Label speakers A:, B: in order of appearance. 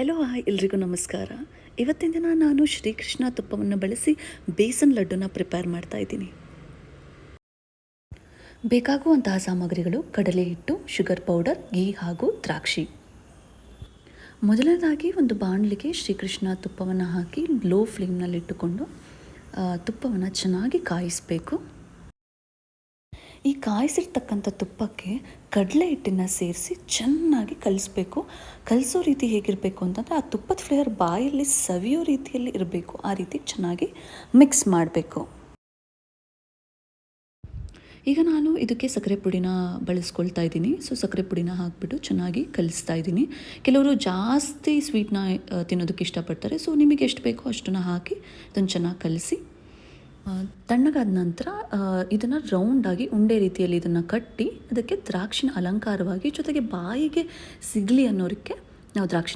A: ಎಲೋ hi ಎಲ್ರಿಗೂ ನಮಸ್ಕಾರ. ಇವತ್ತಿನ ದಿನ ನಾನು ಶ್ರೀಕೃಷ್ಣ ತುಪ್ಪವನ್ನು ಬಳಸಿ ಬೇಸನ್ ಲಡ್ಡುನ ಪ್ರಿಪೇರ್ ಮಾಡ್ತಾ ಇದ್ದೀನಿ. ಬೇಕಾಗುವಂತಹ ಸಾಮಗ್ರಿಗಳು ಕಡಲೆ ಹಿಟ್ಟು ಶುಗರ್ ಪೌಡರ್ ಗೀ ಹಾಗೂ ದ್ರಾಕ್ಷಿ. ಮೊದಲನೇದಾಗಿ ಒಂದು ಬಾಣಲಿಗೆ ಶ್ರೀಕೃಷ್ಣ ತುಪ್ಪವನ್ನು ಹಾಕಿ ಲೋ ಫ್ಲೇಮ್ನಲ್ಲಿಟ್ಟುಕೊಂಡು ತುಪ್ಪವನ್ನು ಚೆನ್ನಾಗಿ ಕಾಯಿಸಬೇಕು. ಈ ಕಾಯಿಸಿರ್ತಕ್ಕಂಥ ತುಪ್ಪಕ್ಕೆ ಕಡಲೆ ಹಿಟ್ಟನ್ನು ಸೇರಿಸಿ ಚೆನ್ನಾಗಿ ಕಲಿಸ್ಬೇಕು. ಕಲಿಸೋ ರೀತಿ ಹೇಗಿರಬೇಕು ಅಂತಂದರೆ ಆ ತುಪ್ಪದ ಫ್ಲೇವರ್ ಬಾಯಲ್ಲಿ ಸವಿಯೋ ರೀತಿಯಲ್ಲಿ ಇರಬೇಕು. ಆ ರೀತಿ ಚೆನ್ನಾಗಿ ಮಿಕ್ಸ್ ಮಾಡಬೇಕು. ಈಗ ನಾನು ಇದಕ್ಕೆ ಸಕ್ಕರೆ ಪುಡಿನ ಬಳಸ್ಕೊಳ್ತಾ ಇದ್ದೀನಿ. ಸೊ, ಸಕ್ಕರೆ ಪುಡಿನ ಹಾಕಿಬಿಟ್ಟು ಚೆನ್ನಾಗಿ ಕಲಿಸ್ತಾ ಇದ್ದೀನಿ. ಕೆಲವರು ಜಾಸ್ತಿ ಸ್ವೀಟ್ನ ತಿನ್ನೋದಕ್ಕೆ ಇಷ್ಟಪಡ್ತಾರೆ. ಸೊ, ನಿಮಗೆ ಎಷ್ಟು ಬೇಕೋ ಅಷ್ಟನ್ನು ಹಾಕಿ ಅದನ್ನು ಚೆನ್ನಾಗಿ ಕಲಿಸಿ ತಣ್ಣಗಾದ ನಂತರ ಇದನ್ನು ರೌಂಡಾಗಿ ಉಂಡೆ ರೀತಿಯಲ್ಲಿ ಇದನ್ನು ಕಟ್ಟಿ, ಅದಕ್ಕೆ ದ್ರಾಕ್ಷಿನ ಅಲಂಕಾರವಾಗಿ ಜೊತೆಗೆ ಬಾಯಿಗೆ ಸಿಗಲಿ ಅನ್ನೋದಕ್ಕೆ ನಾವು ದ್ರಾಕ್ಷಿನ